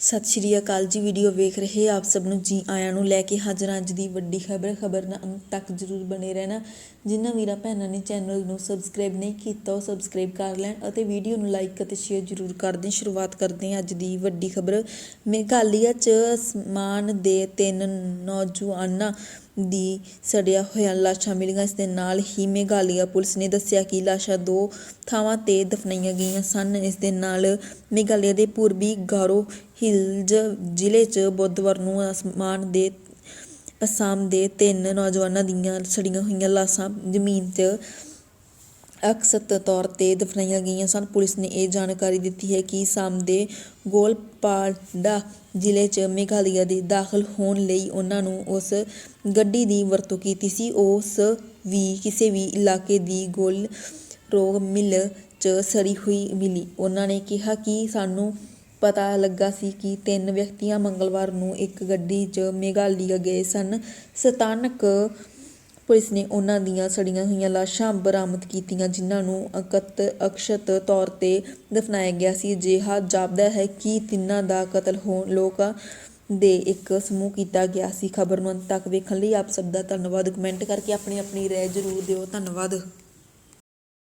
ਸਤਿ ਸ਼੍ਰੀ ਅਕਾਲ ਜੀ ਵੀਡੀਓ ਵੇਖ ਰਹੇ ਆਪ ਸਭ ਨੂੰ ਜੀ ਆਇਆਂ ਨੂੰ ਲੈ ਕੇ ਹਾਜ਼ਰ ਹਾਂ ਅੱਜ ਦੀ ਵੱਡੀ ਖਬਰ। ਖਬਰ ਨਾਲ ਅੰਤ ਤੱਕ ਜਰੂਰ ਬਣੇ ਰਹਿਣਾ। ਜਿਨ੍ਹਾਂ ਵੀਰਾਂ ਭੈਣਾਂ ਨੇ ਚੈਨਲ ਨੂੰ ਸਬਸਕ੍ਰਾਈਬ ਨਹੀਂ ਕੀਤਾ, ਉਹ ਸਬਸਕ੍ਰਾਈਬ ਕਰ ਲੈਣ ਅਤੇ ਵੀਡੀਓ ਨੂੰ ਲਾਈਕ ਅਤੇ ਸ਼ੇਅਰ ਜਰੂਰ ਕਰ ਦੇਣ। ਸ਼ੁਰੂਆਤ ਕਰਦੇ ਹਾਂ ਅੱਜ ਦੀ ਵੱਡੀ ਖਬਰ। ਮੇਘਾਲਿਆ 'ਚ ਅਸਮਾਨ ਦੇ ਤਿੰਨ ਨੌਜਵਾਨਾਂ ਦੀ ਸੜਿਆ ਹੋਇਆ ਲਾਸ਼ਾਂ ਮਿਲੀਆਂ, ਇਸ ਦੇ ਨਾਲ ਹੀ ਮੇਘਾਲਿਆ ਪੁਲਿਸ ਨੇ ਦੱਸਿਆ ਕਿ ਲਾਸ਼ਾਂ ਦੋ ਥਾਵਾਂ ਤੇ ਦਫਨਾਈਆਂ ਗਈਆਂ ਸਨ। ਇਸ ਦੇ ਨਾਲ ਮੇਘਾਲਿਆ ਦੇ ਪੂਰਬੀ ਗਾਰੋ ਹਿਲਜ਼ ਜ਼ਿਲ੍ਹੇ 'ਚ ਬੁੱਧਵਾਰ ਨੂੰ ਅਸਮਾਨ ਦੇ, ਅਸਾਮ ਦੇ ਤਿੰਨ ਨੌਜਵਾਨਾਂ ਦੀਆਂ ਸੜੀਆਂ ਹੋਈਆਂ ਲਾਸ਼ਾਂ ਜ਼ਮੀਨ 'ਚ ਅਕਸਤ ਤੌਰ ਤੇ ਦਫਨਾਈਆਂ ਗਈਆਂ ਸਨ। ਪੁਲਿਸ ਨੇ ਇਹ ਜਾਣਕਾਰੀ ਦਿੱਤੀ ਹੈ ਕਿ ਸ਼ਾਮ ਦੇ ਗੋਲਪਾਡਾ ਜ਼ਿਲ੍ਹੇ 'ਚ ਮੇਘਾਲਿਆ ਦੇ ਦਾਖਲ ਹੋਣ ਲਈ ਉਹਨਾਂ ਨੂੰ ਉਸ ਗੱਡੀ ਦੀ ਵਰਤੋਂ ਕੀਤੀ ਸੀ। ਉਸ ਵੀ ਕਿਸੇ ਵੀ ਇਲਾਕੇ ਦੀ ਗੋਲ ਰੋਗ ਮਿਲ 'ਚ ਸੜੀ ਹੋਈ ਮਿਲੀ। ਉਹਨਾਂ ਨੇ ਕਿਹਾ ਕਿ ਸਾਨੂੰ ਪਤਾ ਲੱਗਾ ਸੀ ਕਿ ਤਿੰਨ ਵਿਅਕਤੀਆਂ ਮੰਗਲਵਾਰ ਨੂੰ ਇੱਕ ਗੱਡੀ 'ਚ ਮੇਘਾਲਿਆ ਗਏ ਸਨ। ਸਥਾਨਕ ਪੁਲਿਸ ਨੇ ਉਹਨਾਂ ਦੀਆਂ ਸੜੀਆਂ ਹੋਈਆਂ ਲਾਸ਼ਾਂ ਬਰਾਮਦ ਕੀਤੀਆਂ, ਜਿਨ੍ਹਾਂ ਨੂੰ ਅਕਤ, ਅਕਸ਼ਤ ਤੌਰ ਤੇ ਦਫਨਾਇਆ ਗਿਆ ਸੀ। ਅਜਿਹਾ ਜਾਪਦਾ ਹੈ ਕਿ ਤਿੰਨਾਂ ਦਾ ਕਤਲ ਹੋਣ ਲੋਕਾਂ ਦੇ ਇੱਕ ਸਮੂਹ ਕੀਤਾ ਗਿਆ ਸੀ। ਖਬਰ ਨੂੰ ਅੰਤ ਤੱਕ ਵੇਖਣ ਲਈ ਆਪ ਸਭ ਦਾ ਧੰਨਵਾਦ। ਕਮੈਂਟ ਕਰਕੇ ਆਪਣੀ ਆਪਣੀ ਰਾਏ ਜ਼ਰੂਰ ਦਿਓ। ਧੰਨਵਾਦ।